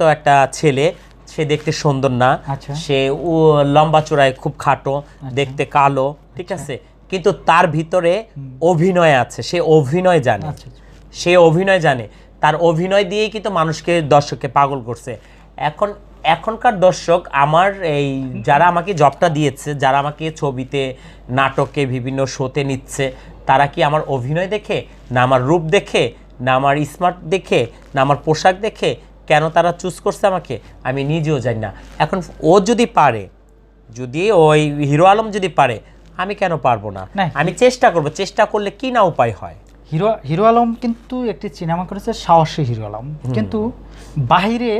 তো একটা ছেলে সে দেখতে সুন্দর না। আচ্ছা। সে লম্বা চূড়ায় খুব খাটো দেখতে কালো ঠিক আছে? কিন্তু তার ভিতরে অভিনয় আছে সে অভিনয় জানে। আচ্ছা আচ্ছা। সে অভিনয় জানে। তার অভিনয় দিয়েই কিন্তু মানুষকে দর্শককে পাগল করছে। এখন এখনকার দর্শক আমার এই যারা আমাকে জবটা দিয়েছে যারা আমাকে ছবিতে নাটকে বিভিন্ন শোতে নিচ্ছে তারা কি আমার অভিনয় দেখে না আমার রূপ দেখে না আমার স্মার্ট দেখে না আমার পোশাক দেখে কেন তারা চুজ করছে আমাকে? আমি নিজেও জানি না। এখন ও যদি পারে যদি ওই হিরো আলম যদি পারে আমি কেন পারব না। আমি চেষ্টা করব চেষ্টা করলে কি না উপায় হয়? হিরো হিরো আলম কিন্তু একটি সিনেমা করেছে সাহসী হিরো আলম। কিন্তু বাহিরে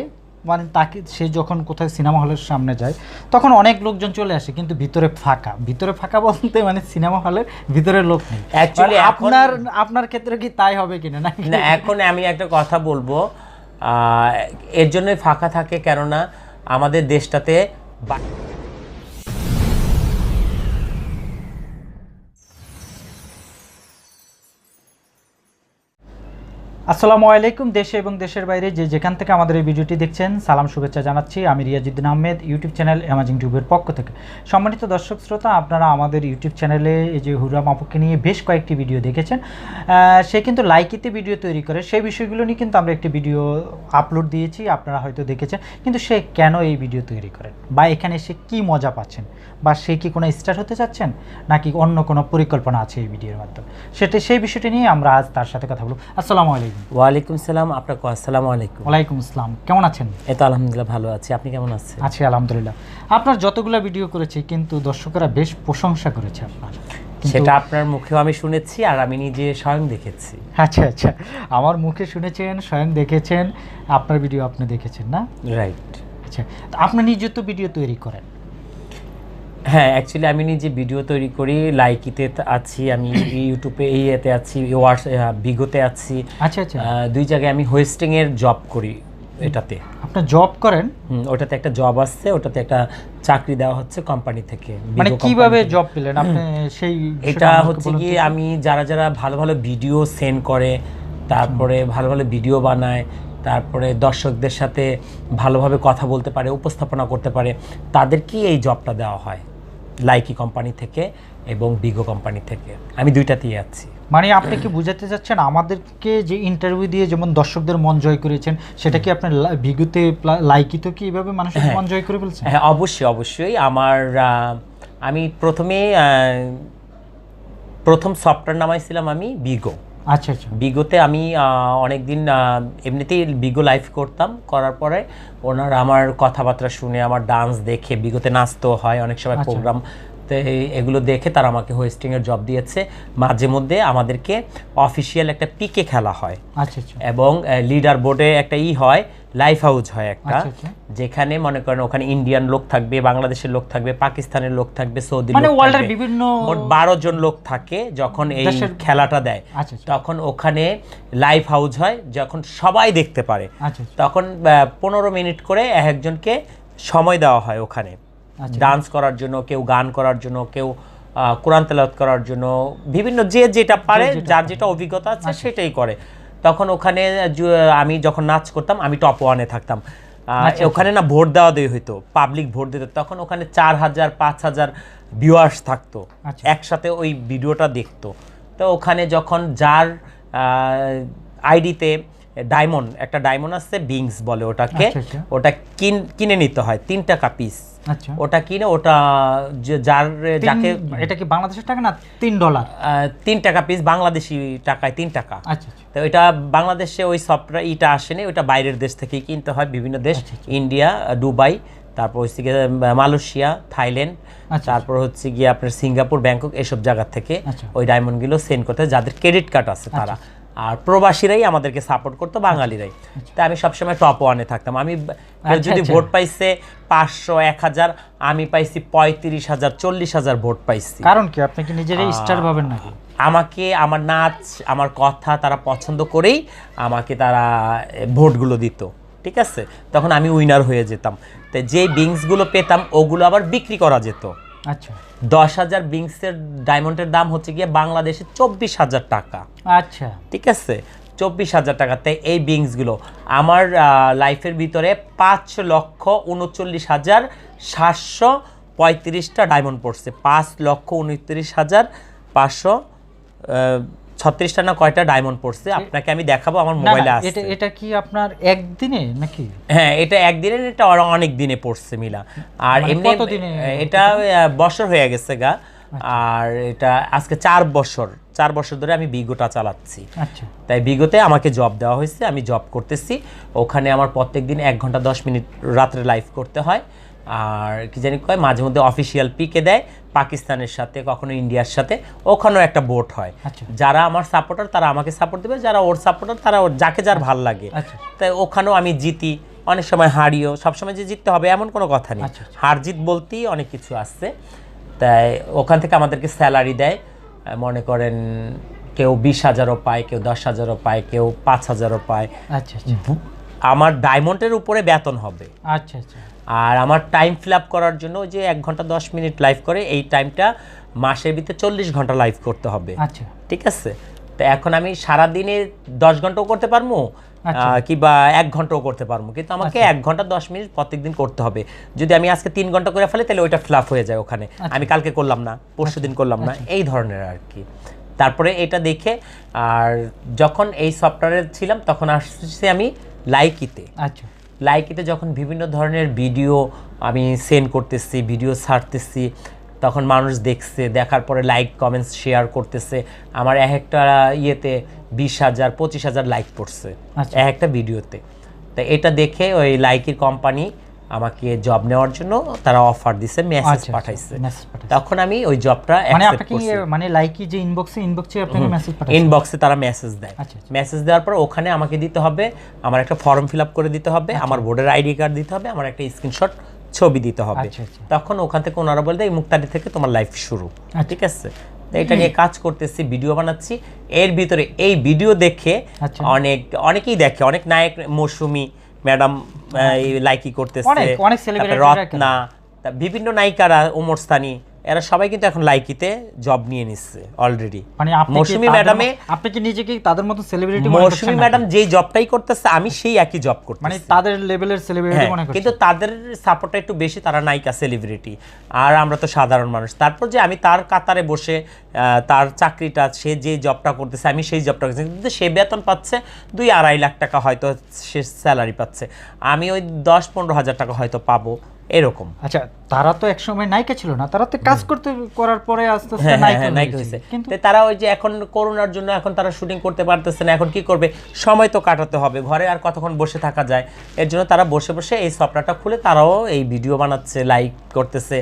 মানে তাকে সে যখন কোথায় সিনেমা হলের সামনে যায় তখন অনেক লোকজন চলে আসে কিন্তু ভিতরে ফাঁকা। ভিতরে ফাঁকা বলতে মানে সিনেমা হলের ভিতরে লোক নেই। মানে আপনার আপনার ক্ষেত্রে কি তাই হবে কিনা? না এখন আমি একটা কথা বলব। এর জন্যই ফাঁকা থাকে কেননা আমাদের দেশটাতে আসসালামু আলাইকুম দেশে এবং দেশের বাইরে যে যেখান থেকে আমাদের এই ভিডিওটি দেখছেন, সালাম, শুভেচ্ছা জানাচ্ছি। আমি Riazuddin Ahmed, YouTube channel amazing টিউবের পক্ষ থেকে। সম্মানিত দর্শক, শ্রোতা, আপনারা আমাদের ইউটিউব চ্যানেলে এই যে হুরাম আপুকে নিয়ে বেশ কয়েকটি ভিডিও দেখেছেন। সে কিন্তু লাইকিতে ভিডিও তৈরি করে, সেই বিষয়গুলো নিয়ে কিন্তু আমরা একটি ভিডিও আপলোড দিয়েছি, আপনারা হয়তো দেখেছেন। কিন্তু সে কেন এই ভিডিও তৈরি করেন? বা এখানে সে কি মজা পাচ্ছেন? বা সে কি কোনো স্টার হতে চাচ্ছেন? নাকি অন্য কোনো পরিকল্পনা আছে এই ভিডিওর মাধ্যমে? সেটা, সেই বিষয়টি নিয়ে আমরা আজ তার সাথে কথা বলব। আসসালামু আলাইকুম। ওয়ালাইকুম সালাম আপনাকে আসসালামু আলাইকুম। ওয়ালাইকুম আসসালাম কেমন আছেন? এই তো আলহামদুলিল্লাহ ভালো আছি আপনি কেমন আছেন? আছি আলহামদুলিল্লাহ। আপনার যতগুলো ভিডিও করেছি কিন্তু দর্শকরা বেশ প্রশংসা করেছে আপনার। সেটা আপনার মুখেও আমি শুনেছি আর আমি নিজে স্বয়ং দেখেছি। আচ্ছা আচ্ছা। আমার মুখে শুনেছেন স্বয়ং দেখেছেন আপনার ভিডিও আপনি দেখেছেন না? রাইট আচ্ছা আপনি নিজে তো ভিডিও তৈরি করেন। হ্যাঁ অ্যাকচুয়ালি আমি নিজে ভিডিও তৈরি করি লাইকিতে আছি আমি ইউটিউবে এই এতে আছি ওয়ার্স বিগোতে আছি। আচ্ছা আচ্ছা। দুই জায়গায় আমি হোয়েস্টিং এর জব করি এটাতে। আপনার জব করেন? ওটাতে একটা জব আসছে ওটাতে একটা চাকরি দেওয়া হচ্ছে কোম্পানি থেকে মানে কীভাবে জব পেলেন? আপনি সেই এটা হচ্ছে কি আমি যারা যারা ভালো ভালো ভিডিও সেন্ড করে তারপরে ভালো ভালো ভিডিও বানায় তারপরে দর্শকদের সাথে ভালোভাবে কথা বলতে পারে উপস্থাপনা করতে পারে তাদেরকেই এই জবটা দেওয়া হয়? লাইকি কোম্পানি থেকে এবং বিগো কোম্পানি থেকে। আমি দুইটাতেই আছি। মানে আপনি কি বুঝাতে চাচ্ছেন আমাদেরকে যে ইন্টারভিউ দিয়ে যেমন দর্শকদের মন জয় করেছেন সেটা কি আপনার বিগুতে লাইকিত কি এভাবে মানুষের মন জয় করে ফেলছেন? হ্যাঁ অবশ্যই অবশ্যই। আমার আমি প্রথমে প্রথম সফটওয়্যার নামাইছিলাম আমি বিগো আচ্ছা আচ্ছা। বিগোতে আমি অনেক দিন এমনিতেই বিগো লাইভ করতাম। করার পরে ওনার আমার কথাবার্তা শুনে আমার ডান্স দেখে বিগোতে নাচতেও হয়। অনেক সময় আচ্ছা। প্রোগ্রাম এগুলো দেখে তারা আমাকে হোয়েস্টিংয়ের জব দিয়েছে। মাঝে মধ্যে আমাদেরকে অফিসিয়াল একটা পিকে খেলা হয়। আচ্ছা আচ্ছা। এবং লিডার বোর্ডে একটা ই হয় লাইফ হাউস হয় একটা। আচ্ছা। যেখানে মনে করেন ওখানে ইন্ডিয়ান লোক থাকবে বাংলাদেশের লোক থাকবে পাকিস্তানের লোক থাকবে সৌদি মানে ওয়ার্ল্ডের বিভিন্ন মোট বারো জন লোক থাকে যখন এই খেলাটা দেয়। তখন ওখানে লাইফ হাউস হয় যখন সবাই দেখতে পারে। তখন পনেরো মিনিট করে এক একজনকে সময় দেওয়া হয় ওখানে। ডান্স করার জন্য কেউ গান করার জন্য কেউ কোরআন তেলাওয়াত করার জন্য বিভিন্ন যে যেটা পারে যার যেটা অভিজ্ঞতা আছে সেটাই করে। তখন ওখানে আমি যখন নাচ করতাম আমি টপ ওয়ানে থাকতাম। আচ্ছা, ওখানে না ভোট দেওয়া দিয়ে হইতো পাবলিক ভোট দিত। তখন ওখানে চার হাজার পাঁচ হাজার ভিউয়ার্স থাকতো। আচ্ছা। একসাথে ওই ভিডিওটা দেখতো। তো ওখানে যখন যার আইডিতে ডায়মন্ড একটা ডায়মন্ড আসছে বিংস বলে ওটাকে। আচ্ছা, আচ্ছা। ওটা কিনে নিতে হয় তিন টাকা পিস আচ্ছা। ওটা কিনে ওটা যার যাকে এটা কি বাংলাদেশের টাকা না তিন ডলার তিন টাকা পিস বাংলাদেশি টাকায় তিন টাকা। তো এটা বাংলাদেশে ওই সফটওয়্যার ইটা আসেনি ওটা বাইরের দেশ থেকেই কিনতে হয় বিভিন্ন দেশ। ইন্ডিয়া দুবাই তারপর হচ্ছে গিয়ে মালয়েশিয়া থাইল্যান্ড। তারপর হচ্ছে গিয়ে আপনার সিঙ্গাপুর ব্যাংকক এসব জায়গা থেকে। ওই ডায়মন্ডগুলো সেন্ড করতে হয়, যাদের ক্রেডিট কার্ড আছে তারা। আর প্রবাসীরাই আমাদেরকে সাপোর্ট করতো বাঙালিরাই। তাই আমি সবসময় টপ ওয়ানে থাকতাম। আমি আচ্ছা, যদি আচ্ছা। ভোট পাইছে পাঁচশো এক হাজার আমি পাইছি পঁয়ত্রিশ হাজার চল্লিশ হাজার ভোট পাইছি। কারণ কি? আপনি কি নিজেরাই স্টার পাবেন নাকি? আমাকে আমার নাচ আমার কথা তারা পছন্দ করেই আমাকে তারা ভোটগুলো দিত। ঠিক আছে? তখন আমি উইনার হয়ে যেতাম। তো যে বিংসগুলো পেতাম ওগুলো আবার বিক্রি করা যেত। আচ্ছা। দশ হাজার বিংসের ডায়মন্ডের দাম হচ্ছে গিয়ে বাংলাদেশে চব্বিশ হাজার টাকা। আচ্ছা। ঠিক আছে? চব্বিশ হাজার টাকাতে এই বিংসগুলো আমার লাইফের ভিতরে পাঁচ লক্ষ উনচল্লিশ হাজার সাতশো পঁয়ত্রিশটা ডায়মন্ড পড়ছে। পাঁচ লক্ষ উনত্রিশ হাজার পাঁচশো ছত্রিশটা না কয়টা ডায়মন্ড পড়ছে? আপনাকে আমি দেখাবো আমার মোবাইলে আছে এটা এটা কি আপনার একদিনে নাকি? হ্যাঁ এটা একদিনের এটা আরও অনেক দিনে পড়ছে মিলা। আর মানে এমনি কত দিনে? এটা বছর হয়ে গেছে গা। আর এটা আজকে চার বছর চার বছর ধরে আমি বিগোটা চালাচ্ছি। আচ্ছা। তাই বিগোতে আমাকে জব দেওয়া হয়েছে আমি জব করতেছি। ওখানে আমার প্রত্যেক দিন এক ঘণ্টা দশ মিনিট রাত্রে লাইভ করতে হয়। আর কি জানি কয় মাঝে মধ্যে অফিসিয়াল পিকে দেয় পাকিস্তানের সাথে কখনো ইন্ডিয়ার সাথে ওখানেও একটা বোট হয়। আচ্ছা। যারা আমার সাপোর্টার তারা আমাকে সাপোর্ট দেবে যারা ওর সাপোর্টার তারা ওর যাকে যার ভালো লাগে। আচ্ছা। তাই ওখানেও আমি জিতি অনেক সময় হারিও সবসময় যে জিততে হবে এমন কোনো কথা নেই। আচ্ছা। হার জিত বলতেই অনেক কিছু আসছে। তাই ওখান থেকে আমাদেরকে স্যালারি দেয়। মনে করেন কেউ বিশ হাজারও পায় কেউ দশ হাজারও পায় কেউ পাঁচ হাজারও পায়। আচ্ছা আমার ডায়মন্ডের উপরে বেতন হবে। আচ্ছা আচ্ছা। আর আমার টাইম ফিল আপ করার জন্য যে এক ঘণ্টা দশ মিনিট লাইভ করে এই টাইমটা মাসের ভিতরে চল্লিশ ঘণ্টা লাইভ করতে হবে। আচ্ছা। ঠিক আছে? তো এখন আমি সারাদিনে দশ ঘন্টাও করতে পারব আচ্ছা। কিংবা এক ঘন্টাও করতে পারব কিন্তু আমাকে এক ঘণ্টা দশ মিনিট প্রত্যেকদিন করতে হবে। যদি আমি আজকে তিন ঘণ্টা করে ফেলে তাহলে ওইটা ফ্লাপ হয়ে যায় ওখানে। আচ্ছা। আমি কালকে করলাম না পরশু দিন করলাম না এই ধরনের আর কি। তারপরে এটা দেখে আর যখন এই সফটওয়্যারে ছিলাম তখন আসছি আমি লাইকিতে আচ্ছা। লাইকিতে যখন বিভিন্ন ধরনের ভিডিও আমি সেন্ড করতেছি ভিডিও ছাড়তেছি তখন মানুষ দেখছে দেখার পরে লাইক কমেন্টস শেয়ার করতেছে আমার এক একটা ইয়েতে বিশ হাজার পঁচিশ হাজার লাইক পড়ছে আচ্ছা। এক একটা ভিডিওতে তো এটা দেখে ওই লাইকির কোম্পানি আমাকে জব নেওয়ার জন্য তারা অফার দিছে মেসেজ আচ্ছা, পাঠাইছে তখন আমি ওই জবটা মানে আপনাকে মানে লাইকি যে ইনবক্সে ইনবক্সে আপনাকে মেসেজ পাঠায় ইনবক্সে তারা মেসেজ দেয় আচ্ছা, আচ্ছা। মেসেজ দেওয়ার পর ওখানে আমাকে দিতে হবে আমার একটা ফর্ম ফিল আপ করে দিতে হবে আচ্ছা। আমার ভোটার আইডি কার্ড দিতে হবে আমার একটা স্ক্রিনশট ছবি দিতে হবে আচ্ছা, আচ্ছা। তখন ওখান থেকে ওনারা বলতে এই মুক্তাদি থেকে তোমার লাইফ শুরু আচ্ছা। ঠিক আছে এটা নিয়ে কাজ করতেছি ভিডিও বানাচ্ছি এর ভিতরে এই ভিডিও দেখে আচ্ছা। অনেক অনেকেই দেখে অনেক নায়ক মৌসুমি ম্যাডাম লাইকি করতেছে অনেক- অনেক celebrity রত্না বিভিন্ন নায়িকারা ওমর স্থানী এরা সবাই কিন্তু এখন লাইকিতে জব নিয়ে নিচ্ছে অলরেডি মানে আপনি মৌসুমি ম্যাডামে আপনি কি নিজেকে তাদের মতো সেলিব্রিটি মৌসুমি ম্যাডাম যেই জবটাই করতেছে আমি সেই একই জব করতেছি। মানে তাদের লেভেলের সেলিব্রিটি হ্যাঁ, মনে করছেন? কিন্তু তাদের সাপোর্টটা একটু বেশি তারা নায়িকা সেলিব্রিটি আর আমরা তো সাধারণ মানুষ। তারপর যে আমি তার কাতারে বসে তার চাকরিটা সে যে জবটা করতেছে আমি সেই জবটা করতেছি। কিন্তু সে বেতন পাচ্ছে দুই আড়াই লাখ টাকা হয়তো সে স্যালারি পাচ্ছে। আমি ওই দশ পনেরো হাজার টাকা হয়তো পাবো। এরকম। আচ্ছা তারা তো একসময় নায়িকা ছিল না তারা তো কাজ করতে করার পরে আস্তে আস্তে হ্যাঁ হ্যাঁ নায়িকা হ্যাঁ হয়েছে। কিন্তু তারা ওই যে এখন করোনার জন্য এখন তারা শুটিং করতে পারতেছে না এখন কি করবে? সময় তো কাটাতে হবে ঘরে আর কতক্ষণ বসে থাকা যায়? এর জন্য তারা বসে বসে এই সফটওয়্যারটা খুলে তারাও এই ভিডিও বানাচ্ছে লাইক করতেছে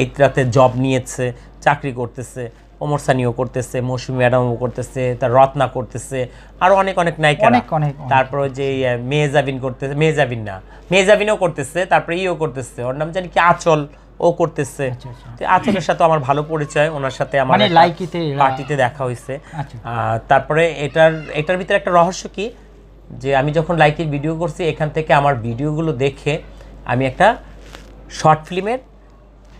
এই রাতে জব নিয়েছে চাকরি করতেছে। ওমর সানিও করতেছে মৌসুমি ম্যাডামও করতেছে তার রত্না করতেছে আরও অনেক অনেক নায়িকা অনেক, অনেক। তারপর যে মেহজাবিন করতেছে মেহজাবিন না মেহজাবিনও করতেছে তারপরে ইও করতেছে ওর নাম জানি কি আচল ও করতেছে আচ্ছা, আচ্ছা। আচলের সাথে আমার ভালো পরিচয় ওনার সাথে আমার মানে লাইকিতে পার্টিতে দেখা হয়েছে আচ্ছা। তারপরে এটার এটার ভিতরে একটা রহস্য কি যে আমি যখন লাইকের ভিডিও করছি এখান থেকে আমার ভিডিওগুলো দেখে আমি একটা শর্ট ফিল্মের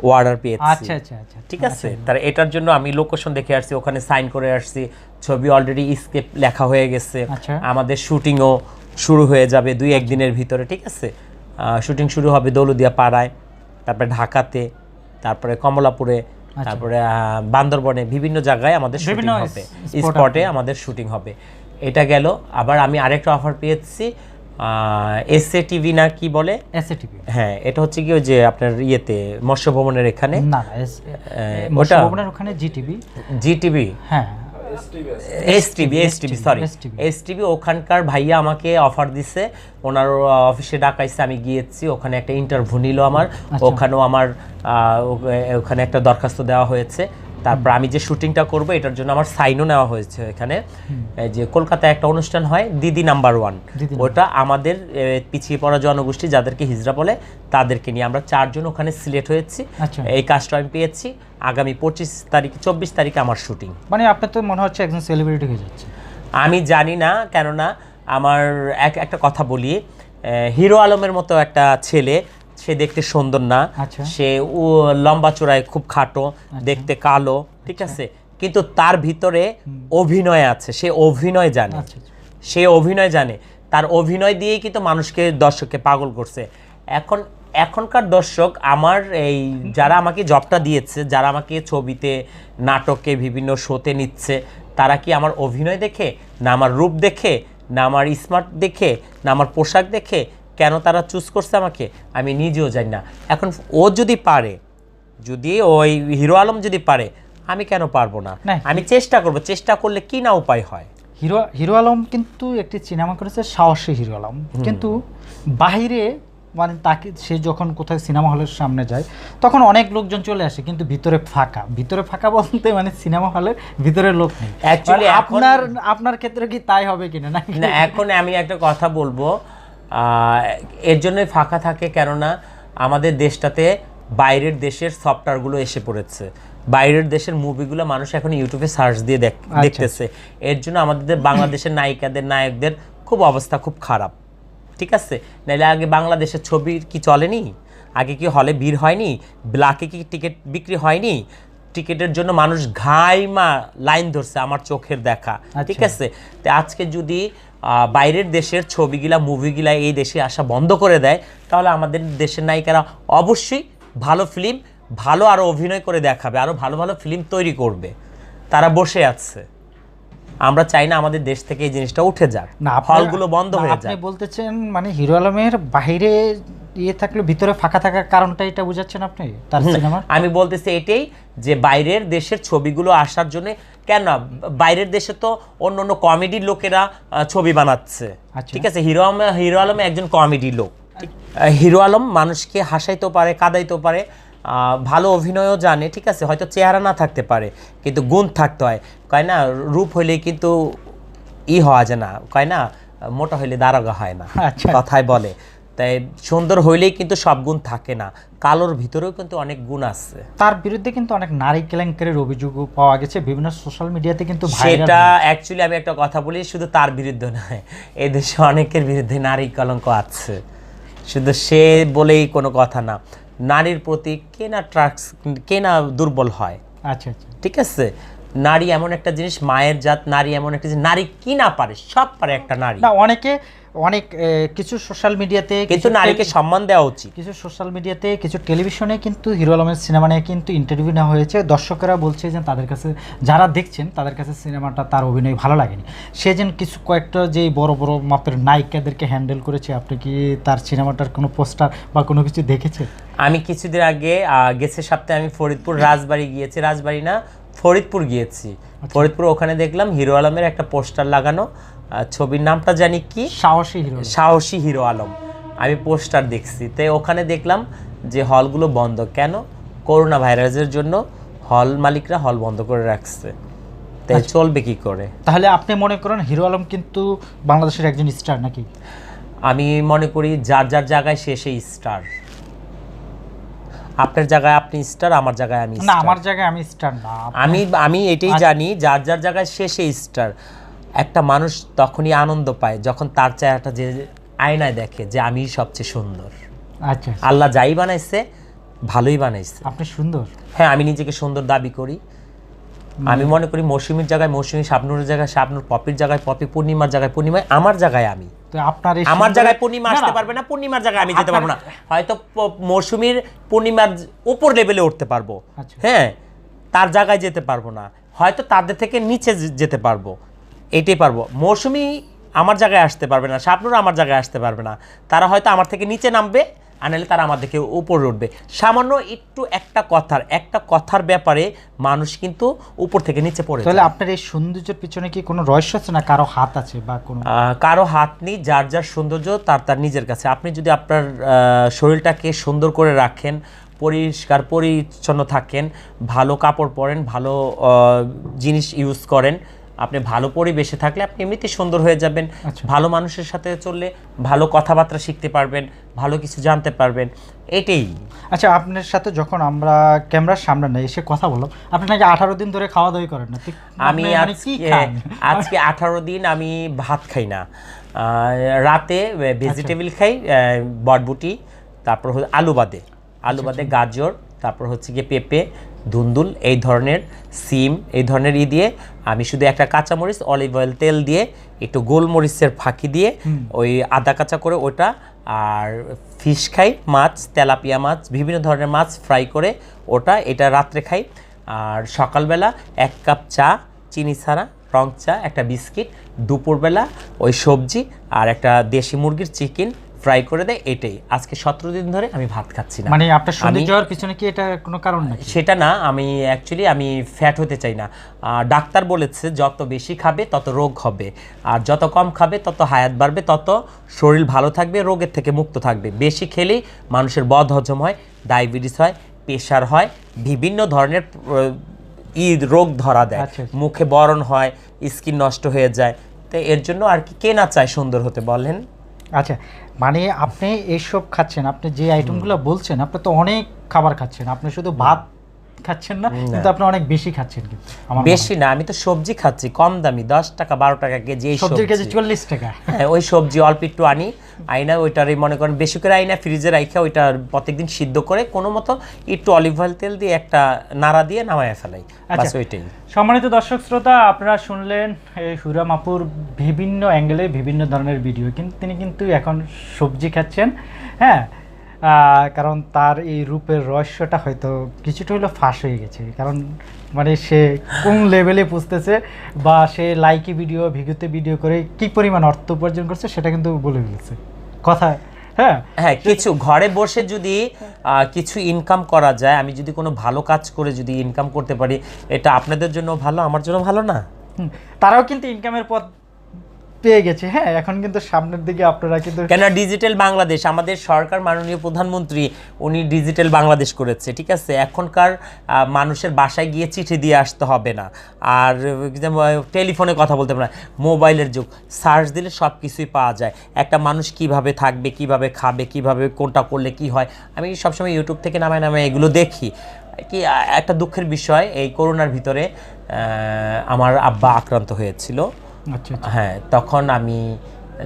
অর্ডার পেয়েছি আচ্ছা আচ্ছা আচ্ছা। ঠিক আছে? তার এটার জন্য আমি লোকেশন দেখে আসছি ওখানে সাইন করে আসছি। ছবি অলরেডি স্কেপ লেখা হয়ে গেছে। আচ্ছা। আমাদের শুটিংও শুরু হয়ে যাবে দুই একদিনের ভিতরে ঠিক আছে? শুটিং শুরু হবে দৌলদিয়া পাড়ায় তারপরে ঢাকাতে তারপরে কমলাপুরে তারপরে বান্দরবনে বিভিন্ন জায়গায় আমাদের শুটিং হবে। স্পটে আমাদের শুটিং হবে। এটা গেল আবার আমি আরেকটা অফার পেয়েছি এস টিভি না কি বলে? হ্যাঁ এটা হচ্ছে কি ওই যে আপনার ইয়েতে মৎস্য ভবনের এখানে? না এস ভবনের ওখানে জিটিভি জি টিভি হ্যাঁ। সরি ওখানকার ভাইয়া আমাকে অফার দিছে। ওনার অফিসে ডাকাইছে আমি গিয়েছি ওখানে একটা ইন্টারভিউ নিল আমার। আচ্ছা। ওখানেও আমার ওখানে একটা দরখাস্ত দেওয়া হয়েছে। তারপর আমি যে শুটিংটা করব এটার জন্য আমার সাইনও নেওয়া হয়েছে এখানে। এই যে কলকাতায় একটা অনুষ্ঠান হয় দিদি নাম্বার ওয়ান ওটা আমাদের পিছিয়ে পড়া জনগোষ্ঠী যাদেরকে হিজড়া বলে তাদেরকে নিয়ে আমরা চারজন ওখানে সিলেক্ট হয়েছি। আচ্ছা। এই কাজটা আমি পেয়েছি। আগামী পঁচিশ তারিখ চব্বিশ তারিখে আমার শুটিং মানে আপনার তো মনে হচ্ছে একজন সেলিব্রিটি হয়ে যাচ্ছে। আমি জানি না কেননা আমার এক একটা কথা বলি। হিরো আলমের মতো একটা ছেলে সে দেখতে সুন্দর না। আচ্ছা। সে লম্বা চূড়ায় খুব খাটো দেখতে কালো ঠিক আছে? কিন্তু তার ভিতরে অভিনয় আছে সে অভিনয় জানে। আচ্ছা আচ্ছা। সে অভিনয় জানে। তার অভিনয় দিয়েই কিন্তু মানুষকে দর্শককে পাগল করছে। এখন এখনকার দর্শক আমার এই যারা আমাকে জবটা দিয়েছে যারা আমাকে ছবিতে নাটকে বিভিন্ন শোতে নিচ্ছে তারা কি আমার অভিনয় দেখে না আমার রূপ দেখে না আমার স্মার্ট দেখে না আমার পোশাক দেখে কেন তারা চুজ করছে আমাকে? আমি নিজেও জানি না। এখন ও যদি পারে যদি ওই হিরো আলম যদি পারে আমি কেন পারব না। আমি চেষ্টা করব চেষ্টা করলে কি না উপায় হয়? হিরো হিরো আলম কিন্তু একটি সিনেমা করেছে সাহসী হিরো আলম। কিন্তু বাহিরে মানে তাকে সে যখন কোথায় সিনেমা হলের সামনে যায় তখন অনেক লোকজন চলে আসে কিন্তু ভিতরে ফাঁকা। ভিতরে ফাঁকা বলতে মানে সিনেমা হলের ভিতরে লোক নেই। মানে আপনার আপনার ক্ষেত্রে কি তাই হবে কিনা? না না এখন আমি একটা কথা বলব। এর জন্যই ফাঁকা থাকে কেননা আমাদের দেশটাতে বাইরের দেশের সফটওয়্যারগুলো এসে পড়েছে। বাইরের দেশের মুভিগুলো মানুষ এখন ইউটিউবে সার্চ দিয়ে আচ্ছা। দেখতেছে। এর জন্য আমাদের বাংলাদেশের নায়িকাদের নায়কদের খুব অবস্থা খুব খারাপ। ঠিক আছে? নাহলে আগে বাংলাদেশের ছবি কি চলেনি? আগে কি হলে ভিড় হয়নি? ব্ল্যাকে কি টিকিট বিক্রি হয়নি? টিকিটের জন্য মানুষ ঘাইমা লাইন ধরছে আমার চোখের দেখা। ঠিক আচ্ছা। আছে? তো আজকে যদি বাইরের দেশের ছবিগুলা মুভিগুলা এই দেশে আসা বন্ধ করে দেয় তাহলে আমাদের দেশের নায়িকারা অবশ্যই ভালো ফিল্ম ভালো আরও অভিনয় করে দেখাবে আরও ভালো ভালো ফিল্ম তৈরি করবে। তারা বসে আছে। আমরা চাই না আমাদের দেশ থেকে এই জিনিসটা উঠে যাক। না হলগুলো বন্ধ হয়ে আপনি যাক। বলতেছেন মানে হিরো আলমের বাইরে ইয়ে থাকলে ভিতরে ফাঁকা থাকার কারণটা এটা বুঝাচ্ছেন আপনি তার সিনেমার? আমি বলতেছি এটাই যে বাইরের দেশের ছবিগুলো আসার জন্য কেন? বাইরের দেশে তো অন্য অন্য কমেডির লোকেরা ছবি বানাচ্ছে। আচ্ছা। ঠিক আছে? হিরো আলম হিরো আলম একজন কমেডি লোক। হিরো আলম মানুষকে হাসাইতেও পারে কাদাইতেও পারে ভালো অভিনয়ও জানে ঠিক আছে? হয়তো চেহারা না থাকতে পারে কিন্তু গুণ থাকতে হয়। কয় না? রূপ হইলেই কিন্তু ই হওয়া যায় না কয় না? মোটা হইলে দারোগা হয় না। আচ্ছা। কথায় বলে। তাই সুন্দর হইলেই কিন্তু সব গুণ থাকে না। কালোর ভিতরেও কিন্তু অনেক গুণ আছে। তার বিরুদ্ধে কিন্তু অনেক নারী কেলেঙ্কারের অভিযোগও পাওয়া গেছে। বিভিন্ন সোশ্যাল মিডিয়াতে কিন্তু সেটা অ্যাকচুয়ালি আমি একটা কথা বলি শুধু তার বিরুদ্ধে নয় এই দেশে অনেকের বিরুদ্ধে নারী কলঙ্ক আছে। শুধু সে বলেই কোনো কথা না নারীর প্রতি কে না ট্রাক্স কে না দুর্বল হয়। আচ্ছা আচ্ছা। ঠিক আছে? নারী এমন একটা জিনিস মায়ের জাত নারী এমন একটা জিনিস নারী কি না পারে সব পারে একটা নারী। না অনেকে অনেক কিছু সোশ্যাল মিডিয়াতে কিন্তু নারীকে সম্মান দেওয়া উচিত। কিছু সোশ্যাল মিডিয়াতে কিছু টেলিভিশনে কিন্তু হিরো আলমের সিনেমা নিয়ে কিন্তু ইন্টারভিউ নেওয়া হয়েছে। দর্শকেরা বলছে যে তাদের কাছে যারা দেখছেন তাদের কাছে সিনেমাটা তার অভিনয় ভালো লাগেনি। সে যেন কিছু কয়েকটা যে বড় বড় মাপের নায়িকাদেরকে হ্যান্ডেল করেছে আপনি কি তার সিনেমাটার কোনো পোস্টার বা কোনো কিছু দেখেছেন? আমি কিছুদিন আগে গেছে সপ্তাহে আমি ফরিদপুর রাজবাড়ি গিয়েছি। রাজবাড়ি না ফরিদপুর গিয়েছি। ফরিদপুর ওখানে দেখলাম হিরো আলমের একটা পোস্টার লাগানো। ছবির নামটা জানি কি? সাহসী হিরো সাহসী হিরো আলম। আমি পোস্টার দেখছি। তাই ওখানে দেখলাম যে হলগুলো বন্ধ। কেন? করোনা ভাইরাসের জন্য হল মালিকরা হল বন্ধ করে রাখছে। তাই চলবে কি করে? তাহলে আপনি মনে করেন হিরো আলম কিন্তু বাংলাদেশের একজন স্টার নাকি? আমি মনে করি যার যার জায়গায় সে সেই স্টার। আপনার জায়গায় আপনি স্টার আমার জায়গায় আমি না আমার জায়গায় আমি স্টার না। আমি আমি এটাই জানি যার যার জায়গায় সে সেই স্টার। একটা মানুষ তখনই আনন্দ পায় যখন তার চেহারাটা যে আয়নায় দেখে যে আমি সবচেয়ে সুন্দর। আচ্ছা আল্লাহ যাই বানাইছে ভালোই বানাইছে। আপনি সুন্দর? হ্যাঁ আমি নিজেকে সুন্দর দাবি করি। আমি মনে করি মৌসুমীর জায়গায় মৌসুমী শাবনুরের জায়গায় শাবনুর পপির জায়গায় পপি পূর্ণিমার জায়গায় পূর্ণিমায় আমার জায়গায় আমি। আপনার আমার জায়গায় পূর্ণিমা আসতে পারবে না পূর্ণিমার জায়গায় আমি যেতে পারব না। হয়তো মৌসুমীর পূর্ণিমার উপর লেভেলে উঠতে পারব। আচ্ছা। হ্যাঁ তার জায়গায় যেতে পারব না। হয়তো তাদের থেকে নিচে যেতে পারব। এটাই পারব। মৌসুমী আমার জায়গায় আসতে পারবে না স্বপ্নরা আমার জায়গায় আসতে পারবে না। তারা হয়তো আমার থেকে নিচে নামবে আর নাহলে তারা আমার থেকে উপরে উঠবে। সামান্য একটু একটা কথার একটা কথার ব্যাপারে মানুষ কিন্তু উপর থেকে নিচে পড়ে তাহলে আপনার এই সৌন্দর্যের পিছনে কি কোনো রহস্য আছে না কারও হাত আছে বা কোনো কারও হাত নেই যার যার সৌন্দর্য তার তার নিজের কাছে। আপনি যদি আপনার শরীরটাকে সুন্দর করে রাখেন পরিষ্কার পরিচ্ছন্ন থাকেন ভালো কাপড় পরেন ভালো জিনিস ইউজ করেন আপনি ভালো পরিবেশে থাকলে আপনি এমনিতে সুন্দর হয়ে যাবেন আচ্ছা। ভালো মানুষের সাথে চললে ভালো কথাবার্তা শিখতে পারবেন ভালো কিছু জানতে পারবেন এটাই। আচ্ছা আপনার সাথে যখন আমরা ক্যামেরার সামনে নেই এসে কথা বললাম আপনি নাকি আঠারো দিন ধরে খাওয়া দাওয়া করেন না? আমি মানে আজকে আজকে আঠারো দিন আমি ভাত খাই না। রাতে ভেজিটেবল খাই আহ, বটবুটি তারপর হচ্ছে আলু বাদে। আলু বাদে গাজর তারপর হচ্ছে গিয়ে পেঁপে ধুন্দুল এই ধরনের সিম এই ধরনের ই দিয়ে আমি শুধু একটা কাঁচামরিচ অলিভ অয়েল তেল দিয়ে একটু গোলমরিচের ফাঁকি দিয়ে ওই আদা কাঁচা করে ওটা আর ফিশ খাই মাছ তেলাপিয়া মাছ বিভিন্ন ধরনের মাছ ফ্রাই করে ওটা এটা রাত্রে খাই। আর সকালবেলা এক কাপ চা চিনি ছাড়া রং চা একটা বিস্কিট দুপুরবেলা ওই সবজি আর একটা দেশি মুরগির চিকেন ফ্রাই করে দেয় এটাই। আজকে সতেরো দিন ধরে আমি ভাত খাচ্ছি না। মানে আপনার আমি- যাওয়ার পিছনে কি এটা কোনো কারণ নাকি? সেটা না আমি অ্যাকচুয়ালি আমি ফ্যাট হতে চাই না। ডাক্তার বলেছে যত বেশি খাবে তত রোগ হবে। আর যত কম খাবে তত হায়াত বাড়বে তত শরীর ভালো থাকবে রোগের থেকে মুক্ত থাকবে। বেশি খেলেই মানুষের বদ হজম হয় ডায়াবেটিস হয় প্রেশার হয় বিভিন্ন ধরনের ই রোগ ধরা দেয়। আচ্ছা, আচ্ছা। মুখে বরণ হয় স্কিন নষ্ট হয়ে যায়। তো এর জন্য আর কি কে না চায় সুন্দর হতে বলেন? আচ্ছা মানে আপনি এইসব খাচ্ছেন আপনি যে আইটেমগুলো বলছেন আপনি তো অনেক খাবার খাচ্ছেন আপনি শুধু ভাত খাচ্ছেন না কিন্তু আপনি অনেক বেশি খাচ্ছেন কিন্তু বেশি না আমি তো সবজি খাচ্ছি কম দামি দশ টাকা বারো টাকা কেজি এই। সবজির কেজি। চল্লিশ টাকা হ্যাঁ ওই সবজি অল্প একটু আনি আইনা ওইটারই মনে করেন বেশি করে আইনা ফ্রিজে রাখা ওইটা প্রত্যেকদিন সিদ্ধ করে কোনো মতো একটু অলিভ অয়েল তেল দিয়ে একটা নাড়া দিয়ে নামায় ফেলাই আচ্ছা। ওইটাই সম্মানিত দর্শক শ্রোতা আপনারা শুনলেন এই সুরাম আপুর বিভিন্ন অ্যাঙ্গেলে বিভিন্ন ধরনের ভিডিও কিন্তু তিনি কিন্তু এখন সবজি খাচ্ছেন হ্যাঁ কারণ তার এই রূপের রহস্যটা হয়তো কিছুটা হলেও ফাঁস হয়ে গেছে। কারণ মানে সে কোন লেভেলে বুঝতেছে বা সে লাইকি ভিডিও ভিডিওতে ভিডিও করে কি পরিমাণ অর্থ উপার্জন করছে সেটা কিন্তু বলে ফেলেছে। কথা হ্যাঁ? হ্যাঁ কিছু ঘরে বসে যদি কিছু ইনকাম করা যায় আমি যদি কোনো ভালো কাজ করে যদি ইনকাম করতে পারি এটা আপনাদের জন্য ভালো আমার জন্য ভালো না? তারাও কিন্তু ইনকামের পথ পেয়ে গেছে। হ্যাঁ এখন কিন্তু সামনের দিকে আপনারা কিন্তু কেন ডিজিটাল বাংলাদেশ, আমাদের সরকার মাননীয় প্রধানমন্ত্রী, উনি ডিজিটাল বাংলাদেশ করেছে, ঠিক আছে? এখনকার মানুষের বাসায় গিয়ে চিঠি দিয়ে আসতে হবে না। আর টেলিফোনে কথা বলতে হবে না। মোবাইলের যুগ, সার্চ দিলে সব কিছুই পাওয়া যায়। একটা মানুষ কীভাবে থাকবে, কীভাবে খাবে, কীভাবে কোনটা করলে কি হয়, আমি সবসময় ইউটিউব থেকে নামায় নামায় এগুলো দেখি। কি একটা দুঃখের বিষয়, এই করোনার ভিতরে আমার আব্বা আক্রান্ত হয়েছিল। হ্যাঁ তখন আমি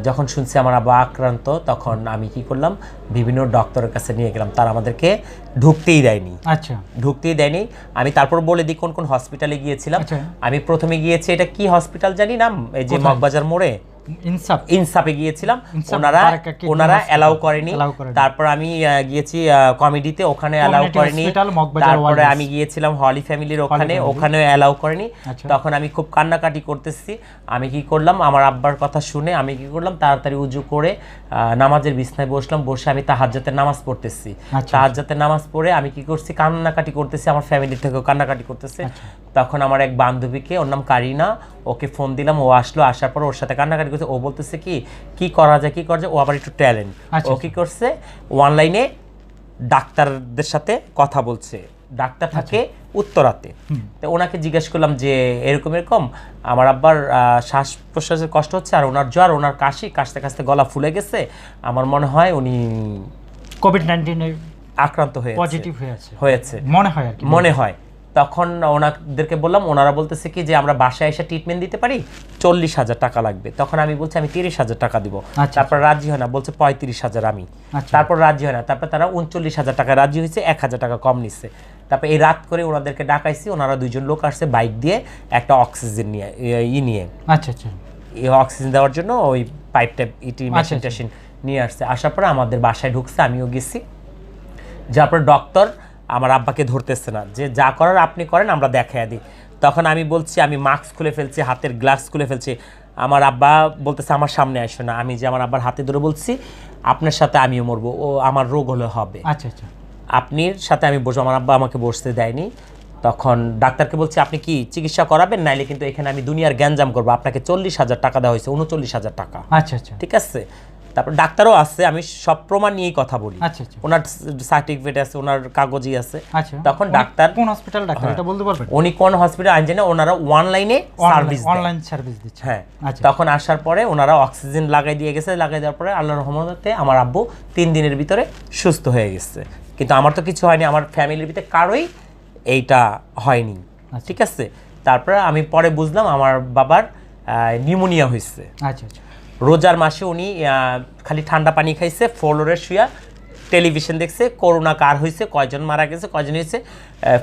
যখন শুনছি আমার আব্বা আক্রান্ত তখন আমি কি করলাম বিভিন্ন ডক্টরের কাছে নিয়ে গেলাম। তারা আমাদেরকে ঢুকতেই দেয়নি। আচ্ছা। ঢুকতেই দেয়নি। আমি তারপর বলে দিই কোন কোন হসপিটালে গিয়েছিলাম। আচ্ছা। আমি প্রথমে গিয়েছি এটা কি হসপিটাল জানি নাম এই যে মগবাজার মোড়ে। ইনসাফ। ইনসাপে গিয়েছিলাম। ওনারা ওনারা অ্যালাউ করেনি। তারপর আমি গিয়েছি কমিটিতে ওখানে অ্যালাউ করেনি। তারপরে আমি গিয়েছিলাম হলি ফ্যামিলির ওখানে। ওখানে অ্যালাউ করেনি। আচ্ছা। তখন আমি খুব কান্নাকাটি করতেছি। আমি কি করলাম? আমার আব্বার কথা শুনে আমি কি করলাম? তাড়াতাড়ি উজু করে নামাজের বিছনায় বসলাম। বসে আমি তাহাজ্জাতের নামাজ পড়তেছি। আচ্ছা। তাহাজ্জাতের নামাজ পড়ে আমি কি করছি? কান্নাকাটি করতেছি। আমার ফ্যামিলি থেকেও কান্নাকাটি করতেছে। আচ্ছা। তখন আমার এক বান্ধবীকে ওর নাম কারিনা ওকে ফোন দিলাম ও আসলো আসার পর ওর সাথে কান্নাকাটি করছে। ও বলতেছে কি কি করা যায় কি করা যায় ও আবার একটু ট্যালেন্ট। আচ্ছা, ও কি করছে অনলাইনে ডাক্তারদের সাথে কথা বলছে। ডাক্তার থাকে উত্তরাতে। তো ওনাকে জিজ্ঞেস করলাম যে এরকম এরকম আমার আব্বার শ্বাস প্রশ্বাসের কষ্ট হচ্ছে আর ওনার জ্বর ওনার কাশি কাশতে কাশতে গলা ফুলে গেছে। আমার মনে হয় উনি কোভিড নাইন্টিনের আক্রান্ত হয়ে পজিটিভ হয়ে আছে। হয়েছে মনে হয় মনে হয়। তখন ওনাদেরকে বললাম ওনারা বলতেছে কি যে আমরা বাসায় এসে ট্রিটমেন্ট দিতে পারি চল্লিশ হাজার টাকা লাগবে। তখন আমি বলছি আমি তিরিশ হাজার টাকা দিব। আচ্ছা। তারপর রাজি হয় না বলছে পঁয়ত্রিশ হাজার আমি। আচ্ছা। তারপর রাজি হয় না তারপর তারা উনচল্লিশ হাজার টাকা রাজি হয়েছে এক হাজার টাকা কম নিচ্ছে। তারপর এই রাত করে ওনাদেরকে ডাকাইছি ওনারা দুইজন লোক আসছে বাইক দিয়ে একটা অক্সিজেন নিয়ে ই- নিয়ে। আচ্ছা আচ্ছা। এই অক্সিজেন দেওয়ার জন্য ওই পাইপ টাইপ ইটি মেশিন আচ্ছা। টেশিন নিয়ে আসছে। আসার পরে আমাদের বাসায় ঢুকছে আমিও গেছি। যার পরে ডক্টর আমার আব্বাকে ধরতেছে না। যে যা করার আপনি করেন আমরা দেখাইয়া দিই। তখন আমি বলছি আমি মাস্ক খুলে ফেলছি হাতের গ্লাস খুলে ফেলছি। আমার আব্বা বলতেছে আমার সামনে আসবে না। আমি যে আমার আব্বার হাতে ধরে বলছি আপনার সাথে আমিও মরবো। ও আমার রোগ হলে হবে। আচ্ছা আচ্ছা। আপনির সাথে আমি বসবো। আমার আব্বা আমাকে বসতে দেয়নি। তখন ডাক্তারকে বলছি আপনি কি চিকিৎসা করাবেন? নাইলে কিন্তু এখানে আমি দুনিয়ার গ্যাঞ্জাম করব। আপনাকে চল্লিশ হাজার টাকা দেওয়া হয়েছে উনচল্লিশ হাজার টাকা। আচ্ছা আচ্ছা। ঠিক আছে? তারপর ডাক্তারও আছে আমি সব প্রমাণ নিয়েই কথা বলি। আচ্ছা আচ্ছা। ওনার সার্টিফিকেট আছে ওনার কাগজই আছে। আচ্ছা তখন ডাক্তার কোন হসপিটাল ডাক্তার এটা বলতে পারবেন? উনি কোন হসপিটাল আনছে না ওনারা অনলাইনে সার্ভিস অনলাইন সার্ভিস দিচ্ছে। হ্যাঁ। তখন আসার পরে ওনারা অক্সিজেন লাগাই দিয়ে গেছে লাগাই দেওয়ার পরে আল্লাহর রহমতে আমার আব্বু তিন দিনের ভিতরে সুস্থ হয়ে গেছে। কিন্তু আমার তো কিছু হয়নি আমার ফ্যামিলির ভিতরে কারোই এইটা হয়নি। ঠিক আছে? তারপরে আমি পরে বুঝলাম আমার বাবার নিউমোনিয়া হয়েছে। আচ্ছা আচ্ছা। রোজার মাসে উনি খালি ঠান্ডা পানি খাইছে ফ্লোরে শুয়া টেলিভিশন দেখছে করোনা কার হয়েছে কয়জন মারা গেছে কয়জন হয়েছে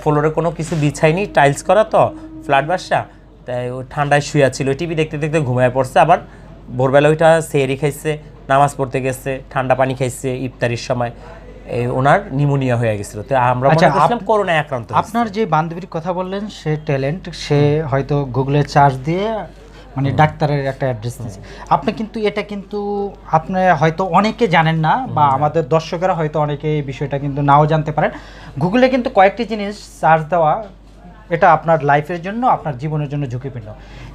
ফ্লোরে কোনো কিছু বিছাইনি টাইলস করা তো ফ্ল্যাট বাসা তাই ও ঠান্ডায় শুয়া ছিল টিভি দেখতে দেখতে ঘুমায় পড়ছে আবার ভোরবেলা ওইটা সেরি খাইছে নামাজ পড়তে গেছে ঠান্ডা পানি খাইছে ইফতারির সময় এই ওনার নিমোনিয়া হয়ে গেছিল। তো আমরা মনে আচ্ছা, করোনায় আক্রান্ত আপনার যে বান্ধবীর কথা বললেন সে ট্যালেন্ট সে হয়তো গুগলে চার্জ দিয়ে মানে ডাক্তারের একটা অ্যাড্রেস দিয়েছে। আপনি কিন্তু এটা কিন্তু আপনি হয়তো অনেকে জানেন না বা আমাদের দর্শকেরা হয়তো অনেকে এই বিষয়টা কিন্তু নাও জানতে পারেন। গুগলে কিন্তু কয়েকটি জিনিস সার্চ দেওয়া এটা আপনার লাইফের জন্য আপনার জীবনের জন্য ঝুঁকিপূর্ণ।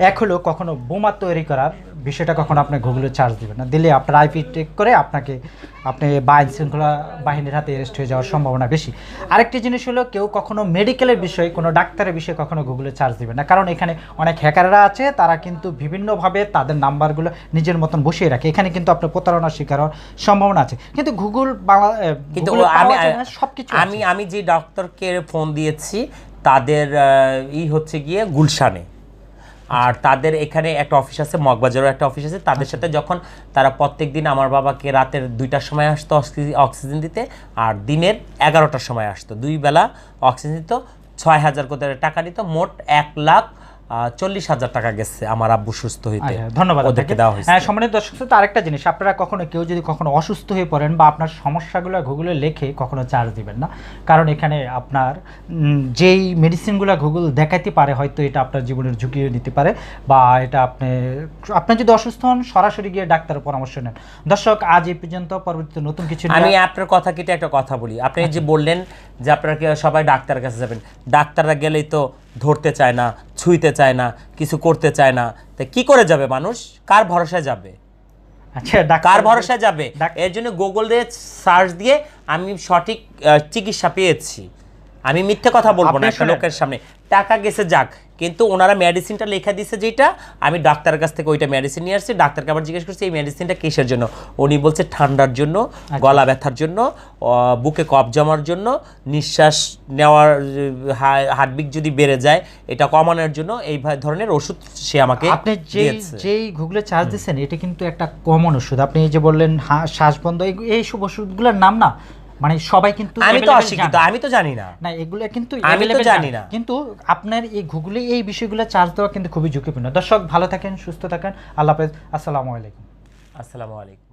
এক হলো কখনো বোমা তৈরি করার বিষয়টা কখনো আপনি গুগলে চার্জ দিবেন না। দিলে আপনার আইপি টেক করে আপনাকে আপনি বা আইন শৃঙ্খলা বাহিনীর হাতে অ্যারেস্ট হয়ে যাওয়ার সম্ভাবনা বেশি। আরেকটি জিনিস হলো কেউ কখনো মেডিকেলের বিষয়ে কোনো ডাক্তারের বিষয়ে কখনো গুগলে চার্জ দিবে না। কারণ এখানে অনেক হ্যাকাররা আছে তারা কিন্তু বিভিন্নভাবে তাদের নাম্বারগুলো নিজের মতন বসিয়ে রাখে। এখানে কিন্তু আপনার প্রতারণার শিকার হওয়ার সম্ভাবনা আছে। কিন্তু গুগল বাংলা কিন্তু আমি যায় সবকিছু আমি আমি যে ডক্টরকে ফোন দিয়েছি তাদের ই হচ্ছে গিয়ে গুলশানে। আর তাদের এখানে একটা অফিস আছে, মগবাজারও একটা অফিস আছে। তাদের সাথে যখন তারা প্রত্যেক দিন আমার বাবাকে রাতের দুইটার সময় আসতো অক্সি- অক্সিজেন দিতে, আর দিনের এগারোটার সময় আসতো। দুই বেলা অক্সিজেন দিত, ছয় হাজার করে টাকা দিত, মোট এক লাখ চল্লিশ হাজার টাকা গেছে আমার আব্বু সুস্থ হইতে। আচ্ছা, ধন্যবাদ ওদেরকে দেওয়া হয়েছে। হ্যাঁ সম্মানিত দর্শক শ্রোতা, আরেকটা জিনিস আপনারা কখনো কেউ যদি কখনো অসুস্থ হয়ে পড়েন বা আপনার সমস্যাগুলো গুগলে লেখে কখনো চার্জ দিবেন না। কারণ এখানে আপনার যেই মেডিসিনগুলো গুগল দেখাইতে পারে হয়তো এটা আপনার জীবনের ঝুঁকিও নিতে পারে বা এটা আপনি আপনি যদি অসুস্থ হন সরাসরি গিয়ে ডাক্তারের পরামর্শ নেন। দর্শক আজ এই পর্যন্ত পরবর্তীতে নতুন কিছু আমি আপনার কথা কেটে একটা কথা বলি। আপনি যে বললেন যে আপনারা সবাই ডাক্তারের কাছে যাবেন ডাক্তাররা গেলেই তো ধরতে চায় না ছুঁইতে চায় না কিছু করতে চায় না। তা কি করে যাবে মানুষ? কার ভরসায় যাবে? আচ্ছা কার ভরসায় যাবে? এর জন্য গুগল দিয়ে সার্চ দিয়ে আমি সঠিক চিকিৎসা পেয়েছি। আমি মিথ্যে কথা বলব না একটা লোকের সামনে। টাকা গেছে যাক কিন্তু ওনারা মেডিসিনটা লেখা দিয়েছে যেটা আমি ডাক্তারের কাছ থেকে ওইটা মেডিসিন নিয়ে আসছি ডাক্তারকে আবার জিজ্ঞেস করছি এই মেডিসিনটা কিসের জন্য? উনি বলছে ঠান্ডার জন্য গলা ব্যথার জন্য বুকে কফ জমার জন্য নিঃশ্বাস নেওয়ার হার্টবিট যদি বেড়ে যায় এটা কমানোর জন্য এই ধরনের ওষুধ সে আমাকে আপনি যেই যেই গুগলে চার্জ দিচ্ছেন এটা কিন্তু একটা কমন ওষুধ। আপনি এই যে বললেন শ্বাস বন্ধ এই সব ওষুধগুলোর নাম না মানে সবাই কিন্তু আমি তো আসি অশিক্ষিত আমি তো জানি না। না এগুলো কিন্তু আমি তো জানি না। কিন্তু আপনার এই গুগলে এই বিষয়গুলো চার্জ দেওয়া কিন্তু খুবই ঝুঁকিপূর্ণ। দর্শক ভালো থাকেন সুস্থ থাকেন। আল্লাহ হাফেজ। আসসালামু আলাইকুম। আসসালামু আলাইকুম।